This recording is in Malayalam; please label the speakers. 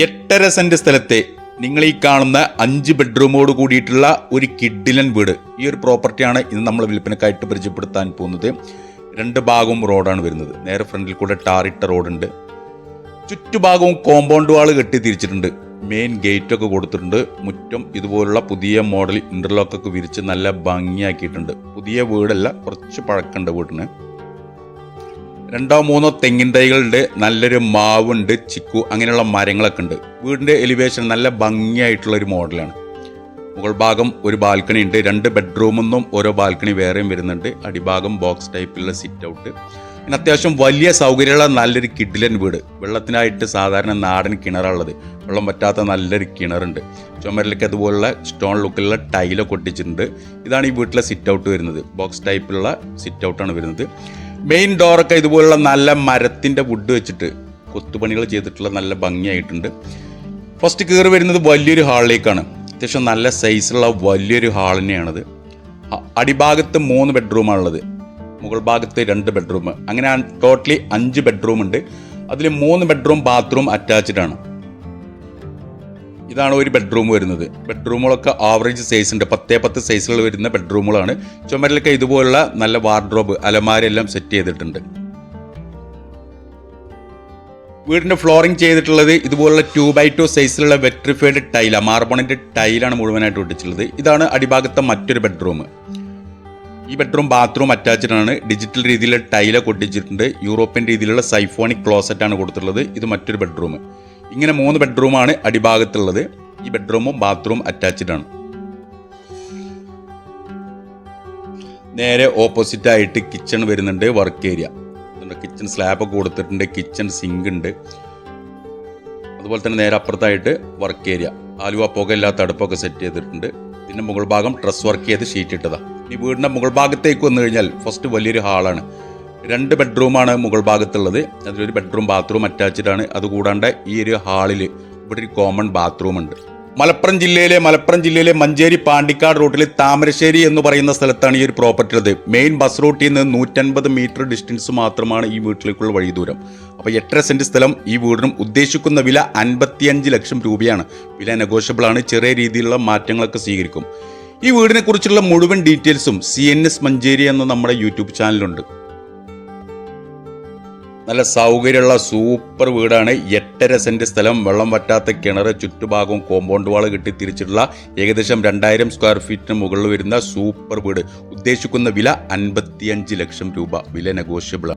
Speaker 1: എട്ടര സെന്റ് സ്ഥലത്തെ നിങ്ങൾ ഈ കാണുന്ന അഞ്ച് ബെഡ്റൂമോട് കൂടിയിട്ടുള്ള ഒരു കിഡിലൻ വീട്. ഈ ഒരു പ്രോപ്പർട്ടിയാണ് ഇന്ന് നമ്മൾ വിൽപ്പനക്കായിട്ട് പരിചയപ്പെടുത്താൻ പോകുന്നത്. രണ്ട് ഭാഗവും റോഡാണ് വരുന്നത്. നേരെ ഫ്രണ്ടിൽ കൂടെ ടാറിട്ട റോഡുണ്ട്. ചുറ്റുഭാഗവും കോമ്പൗണ്ട് വാൾ കെട്ടി തിരിച്ചിട്ടുണ്ട്. മെയിൻ ഗേറ്റ് ഒക്കെ കൊടുത്തിട്ടുണ്ട്. മുറ്റം ഇതുപോലുള്ള പുതിയ മോഡൽ ഇന്റർലോക്കൊക്കെ വിരിച്ച് നല്ല ഭംഗിയാക്കിയിട്ടുണ്ട്. പുതിയ വീടല്ല കുറച്ച് പഴക്കമുണ്ട് വീടിന് രണ്ടോ മൂന്നോ തെങ്ങിൻ തൈകളുണ്ട് നല്ലൊരു മാവുണ്ട് ചിക്കു അങ്ങനെയുള്ള മരങ്ങളൊക്കെ ഉണ്ട്. വീടിന്റെ എലിവേഷൻ നല്ല ഭംഗിയായിട്ടുള്ള ഒരു മോഡലാണ്. മുകൾ ഭാഗം ഒരു ബാൽക്കണി ഉണ്ട് രണ്ട് ബെഡ്റൂമെന്നും ഓരോ ബാൽക്കണി വേറെയും വരുന്നുണ്ട്. അടിഭാഗം ബോക്സ് ടൈപ്പിലുള്ള സിറ്റ് ഔട്ട് പിന്നെ അത്യാവശ്യം വലിയ സൗകര്യമുള്ള നല്ലൊരു കിഡിലൻ വീട്. വെള്ളത്തിനായിട്ട് സാധാരണ നാടൻ കിണറുള്ളത് വെള്ളം പറ്റാത്ത നല്ലൊരു കിണറുണ്ട്. ചുമരിലേക്ക് അതുപോലുള്ള സ്റ്റോൺ ലുക്കിലുള്ള ടൈലൊക്കെ ഒട്ടിച്ചിട്ടുണ്ട്. ഇതാണ് ഈ വീട്ടിലെ സിറ്റ് ഔട്ട് വരുന്നത്. ബോക്സ് ടൈപ്പിലുള്ള സിറ്റ് ഔട്ടാണ് വരുന്നത്. മെയിൻ ഡോറൊക്കെ ഇതുപോലുള്ള നല്ല മരത്തിന്റെ വുഡ് വെച്ചിട്ട് കൊത്തുപണികൾ ചെയ്തിട്ടുള്ള നല്ല ഭംഗിയായിട്ടുണ്ട്. ഫസ്റ്റ് കയറി വരുന്നത് വലിയൊരു ഹാളിലേക്കാണ് അത്യാവശ്യം നല്ല സൈസുള്ള വലിയൊരു ഹാൾ തന്നെയാണത്. അടിഭാഗത്ത് മൂന്ന് ബെഡ്റൂമാണുള്ളത് മുകൾ ഭാഗത്ത് രണ്ട് ബെഡ്റൂം അങ്ങനെ ടോട്ടലി അഞ്ച് ബെഡ്റൂം ഉണ്ട്. അതിൽ മൂന്ന് ബെഡ്റൂം ബാത്റൂം അറ്റാച്ച്ഡ് ആണ്. ഇതാണ് ഒരു ബെഡ്റൂം വരുന്നത്. ബെഡ്റൂമുകളൊക്കെ ആവറേജ് സൈസ് ഉണ്ട്. പത്തേ പത്ത് സൈസുകൾ വരുന്ന ബെഡ്റൂമുകളാണ് ചുമരിലൊക്കെ ഇതുപോലുള്ള നല്ല വാർഡ്രോബ് അലമാരെല്ലാം സെറ്റ് ചെയ്തിട്ടുണ്ട്. വീടിന്റെ ഫ്ലോറിംഗ് ചെയ്തിട്ടുള്ളത് ഇതുപോലുള്ള ടു ബൈ ടു സൈസിലുള്ള വെട്രിഫൈഡ് ടൈല മാർബണിന്റെ ടൈലാണ് മുഴുവനായിട്ട് ഒട്ടിച്ചിട്ടുള്ളത്. ഇതാണ് അടിഭാഗത്തെ മറ്റൊരു ബെഡ്റൂം ഈ ബെഡ്റൂം ബാത്റൂം അറ്റാച്ച്ഡ് ആണ്. ഡിജിറ്റൽ രീതിയിലുള്ള ടൈലൊക്കെ ഒട്ടിച്ചിട്ടുണ്ട്. യൂറോപ്യൻ രീതിയിലുള്ള സൈഫോണിക് ക്ലോസറ്റാണ് കൊടുത്തിട്ടുള്ളത്. ഇത് മറ്റൊരു ബെഡ്റൂം ഇങ്ങനെ മൂന്ന് ബെഡ്റൂമാണ് അടിഭാഗത്തുള്ളത്. ഈ ബെഡ്റൂമും ബാത്റൂം അറ്റാച്ച്ഡ് ആണ് നേരെ ഓപ്പോസിറ്റ് ആയിട്ട് കിച്ചൺ വരുന്നുണ്ട് വർക്ക് ഏരിയ. കിച്ചൺ സ്ലാബ് ഒക്കെ കൊടുത്തിട്ടുണ്ട് കിച്ചൺ സിങ്ക് ഉണ്ട്. അതുപോലെ തന്നെ നേരെ അപ്പുറത്തായിട്ട് വർക്ക് ഏരിയ. ആലുവ പുകയില്ലാത്ത അടുപ്പൊക്കെ സെറ്റ് ചെയ്തിട്ടുണ്ട്. ഇതിന്റെ മുകൾ ഭാഗം ഡ്രസ് വർക്ക് ചെയ്ത് ഷീറ്റ് ഇട്ടതാണ് ഈ വീടിന്റെ മുകൾ ഭാഗത്തേക്ക് വന്നു കഴിഞ്ഞാൽ ഫസ്റ്റ് വലിയൊരു ഹാളാണ് രണ്ട് ബെഡ്റൂമാണ് മുകൾ ഭാഗത്തുള്ളത്. അതിലൊരു ബെഡ്റൂം ബാത്റൂം അറ്റാച്ച്ഡ് ആണ് അതുകൂടാണ്ട് ഈ ഒരു ഹാളിൽ ഇവിടെ ഒരു കോമൺ ബാത്റൂം ഉണ്ട്. മലപ്പുറം ജില്ലയിലെ മലപ്പുറം ജില്ലയിലെ മഞ്ചേരി പാണ്ടിക്കാട് റൂട്ടിൽ താമരശ്ശേരി എന്ന് പറയുന്ന സ്ഥലത്താണ് ഈ ഒരു പ്രോപ്പർട്ടി ഉള്ളത്. മെയിൻ ബസ് റൂട്ടിൽ നിന്ന് നൂറ്റൻപത് മീറ്റർ ഡിസ്റ്റൻസ് മാത്രമാണ് ഈ വീട്ടിലേക്കുള്ള വഴി ദൂരം. അപ്പോൾ എട്ടര സെന്റ് സ്ഥലം ഈ വീടിനും ഉദ്ദേശിക്കുന്ന വില അൻപത്തിയഞ്ച് ലക്ഷം രൂപയാണ്. വില നെഗോഷ്യബിൾ ആണ്. ചെറിയ രീതിയിലുള്ള മാറ്റങ്ങളൊക്കെ സ്വീകരിക്കും. ഈ വീടിനെ കുറിച്ചുള്ള മുഴുവൻ ഡീറ്റെയിൽസും സി എൻ എസ് മഞ്ചേരി എന്ന നമ്മുടെ യൂട്യൂബ് ചാനലുണ്ട് നല്ല സൗകര്യമുള്ള സൂപ്പർ വീടാണ്. എട്ടര സെന്റ് സ്ഥലം വെള്ളം വറ്റാത്ത കിണർ ചുറ്റുഭാഗവും കോമ്പൗണ്ട് വാൾ കെട്ടി തിരിച്ചിട്ടുള്ള ഏകദേശം രണ്ടായിരം സ്ക്വയർ ഫീറ്റിന് മുകളിൽ വരുന്ന സൂപ്പർ വീട്. ഉദ്ദേശിക്കുന്ന വില അൻപത്തിയഞ്ച് ലക്ഷം രൂപ. വില നെഗോഷ്യബിൾ